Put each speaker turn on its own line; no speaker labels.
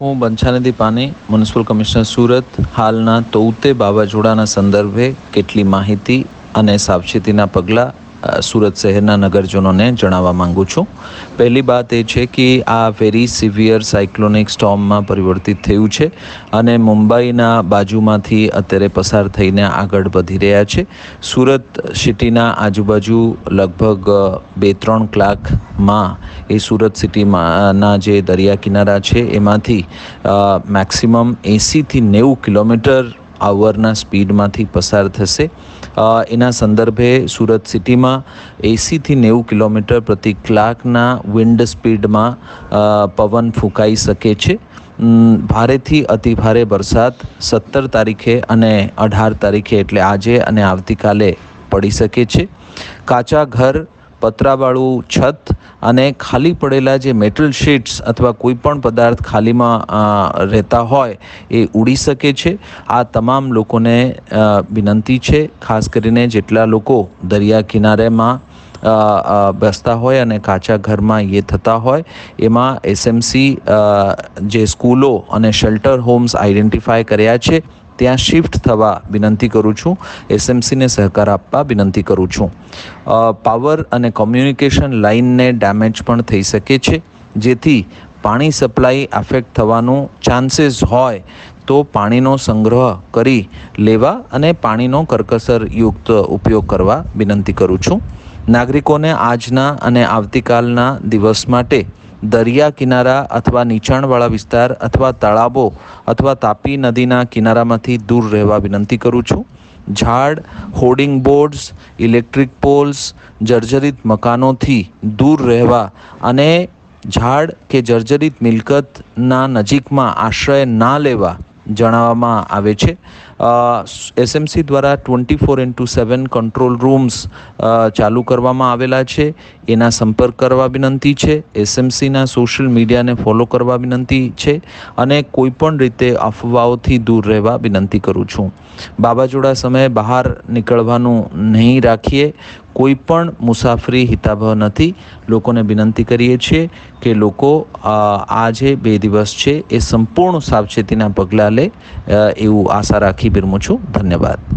હું બંછાનિધિ પાની, municipal commissioner Surat, હાલના તૌતે વાવાઝોડાના સંદર્ભે કેટલી માહિતી અને સાવચેતીના પગલાં સુરત શહેરના નગરજનોને જણાવવા માંગુ છું. પહેલી વાત એ છે કે આ વેરી સિવિયર સાયક્લોનિક સ્ટોર્મમાં પરિવર્તિત થયું છે અને મુંબઈના બાજુમાંથી અત્યારે પસાર થઈને આગળ વધી રહ્યા છે. સુરત સિટીના આજુબાજુ લગભગ બે ત્રણ કલાકમાં એ સુરત સિટીમાંના જે દરિયા કિનારા છે એમાંથી મેક્સિમમ એંસીથી નેવું કિલોમીટર આવરના સ્પીડમાંથી પસાર થશે. એના સંદર્ભે સુરત સિટીમાં એંસીથી નેવું કિલોમીટર પ્રતિ કલાકના વિન્ડ સ્પીડમાં પવન ફૂંકાઈ શકે છે. ભારેથી અતિ ભારે વરસાદ સત્તર તારીખે અને અઢાર તારીખે એટલે આજે અને આવતીકાલે પડી શકે છે. કાચા ઘર પતરાવાળું છત અને ખાલી પડેલા જે મેટલ શીટ્સ અથવા કોઈ પણ પદાર્થ ખાલીમાં રહેતા હોય એ ઉડી શકે છે. આ તમામ લોકોને વિનંતી છે. ખાસ કરીને જેટલા લોકો દરિયા કિનારેમાં બેસતા હોય અને કાચા ઘરમાં એ થતા હોય, એમાં એસએમસી જે સ્કૂલો અને શેલ્ટર હોમ્સ આઈડેન્ટિફાય કર્યા છે. ત્યાં શિફ્ટ થવા વિનંતી કરું છું. એસએમસીને સહકાર આપવા વિનંતી કરું છું. પાવર અને કોમ્યુનિકેશન લાઇનને ડેમેજ પણ થઈ શકે છે. જેથી પાણી સપ્લાય અફેક્ટ થવાનું ચાન્સીસ હોય તો પાણીનો સંગ્રહ કરી લેવા અને પાણીનો કરકસર યુક્ત ઉપયોગ કરવા વિનંતી કરું છું. નાગરિકોને આજના અને આવતીકાલના દિવસ માટે દરિયા કિનારા અથવા નીચાણવાળા વિસ્તાર અથવા તળાવો અથવા તાપી નદીના કિનારામાંથી દૂર રહેવા વિનંતી કરું છું. ઝાડ, હોર્ડિંગ બોર્ડ્સ, ઇલેક્ટ્રિક પોલ્સ, જર્જરિત મકાનોથી દૂર રહેવા અને ઝાડ કે જર્જરિત મિલકતના નજીકમાં આશ્રય ના લેવા જણાવવામાં આવે છે. એસએમસી દ્વારા twenty four into seven control rooms ચાલુ કરવામાં આવેલા છે. એના સંપર્ક કરવા વિનંતી છે. એસએમસીના સોશિયલ મીડિયાને ફોલો કરવા વિનંતી છે અને કોઈપણ રીતે અફવાઓથી દૂર રહેવા વિનંતી કરું છું. વાવાઝોડા સમયે બહાર નીકળવાનું નહીં રાખીએ. કોઈ પણ મુસાફરી હિતાવહ નથી. લોકોને વિનંતી કરીએ છીએ કે લોકો આ જે બે દિવસ છે એ સંપૂર્ણ સાવચેતીના પગલાં લે. એવું આશા રાખી વિરમું છું. ધન્યવાદ.